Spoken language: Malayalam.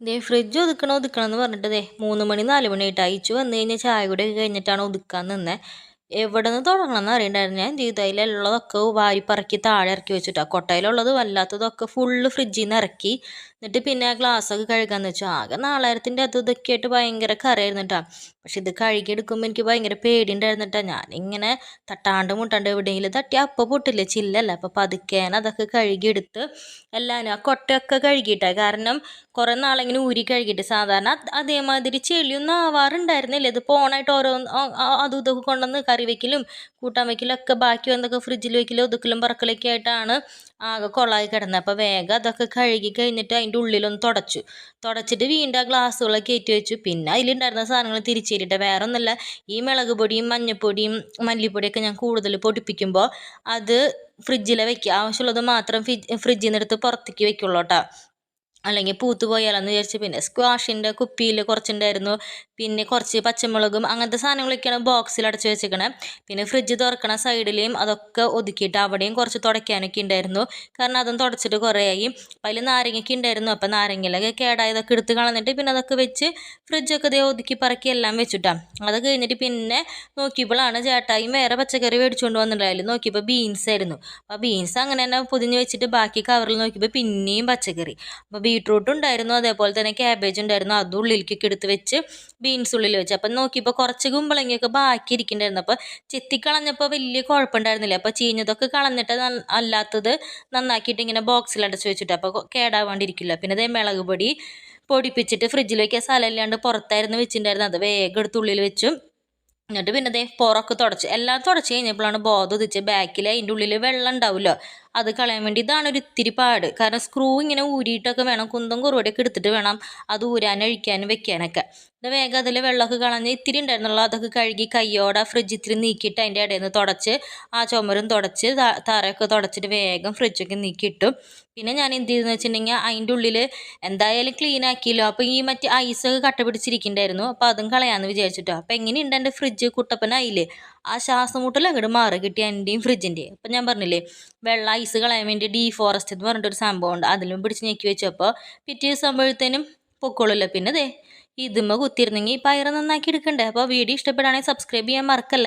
ദേ ഫ്രിഡ്ജ് ഒതുക്കണം ഒതുക്കണം എന്ന് പറഞ്ഞിട്ട് ദേ മൂന്ന് മണി നാല് മണി ആയിട്ട് അയച്ചു വന്നു കഴിഞ്ഞാൽ ചായ കൂടെ കഴിഞ്ഞിട്ടാണ് ഒതുക്കാൻ നിന്നത് എവിടെ നിന്ന് തുടങ്ങണം എന്ന് അറിയണ്ടായിരുന്നു. ഞാൻ ദീതയിലുള്ളതൊക്കെ വാരിപ്പറക്കി വാരി പറക്കി താഴെ ഇറക്കി വെച്ചിട്ടാണ് കൊട്ടയിലുള്ളത് വല്ലാത്തതൊക്കെ ഫുള്ള് ഫ്രിഡ്ജിൽ നിന്ന് ഇറക്കി. എന്നിട്ട് പിന്നെ ആ ഗ്ലാസ്സൊക്കെ കഴുകാന്ന് വെച്ചു. ആകെ നാളായിരത്തിന്റെ അത് ഇതൊക്കെ ആയിട്ട് ഭയങ്കര കറിയായിരുന്നു കേട്ടോ പക്ഷെ ഇത് കഴുകിയെടുക്കുമ്പോൾ എനിക്ക് ഭയങ്കര പേടിയുണ്ടായിരുന്നു കേട്ടോ ഞാനിങ്ങനെ തട്ടാണ്ട് മുട്ടാണ്ട് എവിടെയെങ്കിലും തട്ടി അപ്പം പൊട്ടില്ല ചില്ലല്ല. അപ്പം പതുക്കേനെ അതൊക്കെ കഴുകിയെടുത്ത് എല്ലാവരും ആ കൊട്ടയൊക്കെ കഴുകിയിട്ടാ. കാരണം കുറേ നാളിങ്ങനെ ഊരി കഴുകിയിട്ട് സാധാരണ അതേമാതിരി ചെളിയൊന്നും ആവാറുണ്ടായിരുന്നില്ല. ഇത് പോണായിട്ട് ഓരോ അതും ഇതൊക്കെ കൊണ്ടുവന്ന് കറി വെക്കലും കൂട്ടാൻ വെക്കലും ഒക്കെ ബാക്കി വന്നൊക്കെ ഫ്രിഡ്ജിൽ വെക്കലും ഒതുക്കലും പറക്കലൊക്കെ ആയിട്ടാണ് ആകെ കൊളായി കിടന്നത്. അപ്പോൾ വേഗം അതൊക്കെ കഴുകി കഴിഞ്ഞിട്ട് അതിന്റെ ഉള്ളിലൊന്ന് തുടച്ചു. തുടച്ചിട്ട് വീണ്ടും ആ ഗ്ലാസ്സുകളൊക്കെ കയറ്റി വെച്ചു. പിന്നെ അതിലുണ്ടായിരുന്ന സാധനങ്ങൾ തിരിച്ചേരിട്ട് വേറെ ഒന്നുമല്ല ഈ മുളക് പൊടിയും മഞ്ഞൾപ്പൊടിയും മല്ലിപ്പൊടിയൊക്കെ ഞാൻ കൂടുതൽ പൊടിപ്പിക്കുമ്പോൾ അത് ഫ്രിഡ്ജിൽ വെക്കുക. ആവശ്യമുള്ളത് മാത്രം ഫ്രിഡ്ജിൽ നിന്ന് എടുത്ത് പുറത്തേക്ക് വെക്കുള്ളൂ കേട്ടോ. അല്ലെങ്കിൽ പൂത്തു പോയാലെന്ന് വിചാരിച്ച് പിന്നെ സ്ക്വാഷിന്റെ കുപ്പിയിൽ കുറച്ചുണ്ടായിരുന്നു പിന്നെ കുറച്ച് പച്ചമുളകും അങ്ങനത്തെ സാധനങ്ങളൊക്കെയാണ് ബോക്സിൽ അടച്ചു വെച്ചേക്കണേ. പിന്നെ ഫ്രിഡ്ജ് തുറക്കണ സൈഡിലെയും അതൊക്കെ ഒതുക്കിയിട്ട് അവിടെയും കുറച്ച് തുടയ്ക്കാനൊക്കെ ഉണ്ടായിരുന്നു കാരണം അതും തുടച്ചിട്ട് കുറേ ആയി അപ്പം അതിൽ നാരങ്ങയൊക്കെ ഉണ്ടായിരുന്നു അപ്പം നാരങ്ങയിലൊക്കെ കേടായതൊക്കെ എടുത്ത് കളഞ്ഞിട്ട് പിന്നെ അതൊക്കെ വെച്ച് ഫ്രിഡ്ജൊക്കെ ഇതേ ഒതുക്കി പറക്കി എല്ലാം വെച്ചിട്ടാണ് അത് കഴിഞ്ഞിട്ട് പിന്നെ നോക്കിയപ്പോഴാണ് ചേട്ടായും വേറെ പച്ചക്കറി മേടിച്ചുകൊണ്ട് വന്നിട്ടുണ്ടായാലും നോക്കിയപ്പോൾ ബീൻസ് ആയിരുന്നു. അപ്പോൾ ബീൻസ് അങ്ങനെ തന്നെ പൊതിഞ്ഞ് വെച്ചിട്ട് ബാക്കി കവറിൽ നോക്കിയപ്പോൾ പിന്നെയും പച്ചക്കറി. അപ്പോൾ ബീട്രൂട്ട് ഉണ്ടായിരുന്നു. അതേപോലെ തന്നെ ക്യാബേജ് ഉണ്ടായിരുന്നു. അതും ഉള്ളിലേക്കൊക്കെ എടുത്ത് വെച്ച് ബീൻസ് ഉള്ളിൽ വെച്ച്. അപ്പം നോക്കിയപ്പോൾ കുറച്ച് കുമ്പളങ്ങയൊക്കെ ബാക്കി ഇരിക്കുന്നുണ്ടായിരുന്നു അപ്പോൾ ചെത്തിക്കളഞ്ഞപ്പോൾ വലിയ കുഴപ്പമുണ്ടായിരുന്നില്ല. അപ്പോൾ ചീഞ്ഞതൊക്കെ കളഞ്ഞിട്ട് അല്ലാത്തത് നന്നാക്കിയിട്ട് ഇങ്ങനെ ബോക്സിൽ അടച്ച് വെച്ചിട്ട് അപ്പോൾ കേടാവാണ്ടിരിക്കില്ല. പിന്നെ അതേ മുളക് പൊടി പൊടിപ്പിച്ചിട്ട് ഫ്രിഡ്ജിൽ വയ്ക്കാൻ സ്ഥലമില്ലാണ്ട് പുറത്തായിരുന്നു വെച്ചിട്ടുണ്ടായിരുന്നത്. അത് വേഗം എടുത്ത് ഉള്ളിൽ വെച്ചു. എന്നിട്ട് പിന്നെ അതേ പുറമൊക്കെ തുടച്ച്. എല്ലാം തുടച്ച് കഴിഞ്ഞപ്പോഴാണ് ബോധം ഉദിച്ച് ബാക്കിൽ അതിന്റെ ഉള്ളിൽ വെള്ളം ഉണ്ടാവുമല്ലോ. അത് കളയാൻ വേണ്ടി ഇതാണ് ഒരു ഇത്തിരി പാട്. കാരണം സ്ക്രൂ ഇങ്ങനെ ഊരിയിട്ടൊക്കെ വേണം കുന്തം കുറുവടിയൊക്കെ എടുത്തിട്ട് വേണം അത് ഊരാൻ അഴിക്കാനും വെക്കാനൊക്കെ. ഇത് വേഗം അതിൽ വെള്ളമൊക്കെ കളഞ്ഞ് ഇത്തിരി ഉണ്ടായിരുന്നുള്ളൂ. അതൊക്കെ കഴുകി കയ്യോടെ ഫ്രിഡ്ജ് ഇത്തിരി നീക്കിയിട്ട് അതിന്റെ ഇടയിൽ നിന്ന് തുടച്ച് ആ ചുമരും തുടച്ച് താറയൊക്കെ തുടച്ചിട്ട് വേഗം ഫ്രിഡ്ജൊക്കെ നീക്കിയിട്ടും. പിന്നെ ഞാൻ എന്ത് ചെയ്തെന്ന് വെച്ചിട്ടുണ്ടെങ്കിൽ അതിന്റെ ഉള്ളിൽ എന്തായാലും ക്ലീൻ ആക്കിയല്ലോ. അപ്പോൾ ഈ മറ്റ് ഐസൊക്കെ കട്ട പിടിച്ചിരിക്കുന്നുണ്ടായിരുന്നു. അപ്പോൾ അതും കളയാമെന്ന് വിചാരിച്ചിട്ടോ. അപ്പോൾ എങ്ങനെയുണ്ട് എന്റെ ഫ്രിഡ്ജ് കുട്ടപ്പനായില്ലേ? ആ ശ്വാസം മുട്ടലും അങ്ങോട്ട് മാറി കിട്ടിയ എന്റെയും ഫ്രിഡ്ജിന്റെ അപ്പം ഞാൻ പറഞ്ഞില്ലേ വെള്ള ഐസ് കളയാൻ വേണ്ടി ഡീഫോറസ്റ്റ് എന്ന് പറഞ്ഞിട്ടൊരു സംഭവം ഉണ്ട് അതിലും പിടിച്ച് ഞെക്കി വെച്ചപ്പോൾ പിറ്റേ ദിവസം ആകുമ്പോഴത്തേനും പൊക്കോളില്ല. പിന്നെ ദേ ഇതുമ്മ കുത്തിയിരുന്നെങ്കിൽ പയറ് നന്നാക്കി എടുക്കണ്ടേ? അപ്പോൾ വീഡിയോ ഇഷ്ടപ്പെടുകയാണെങ്കിൽ സബ്സ്ക്രൈബ് ചെയ്യാൻ മറക്കല്ല?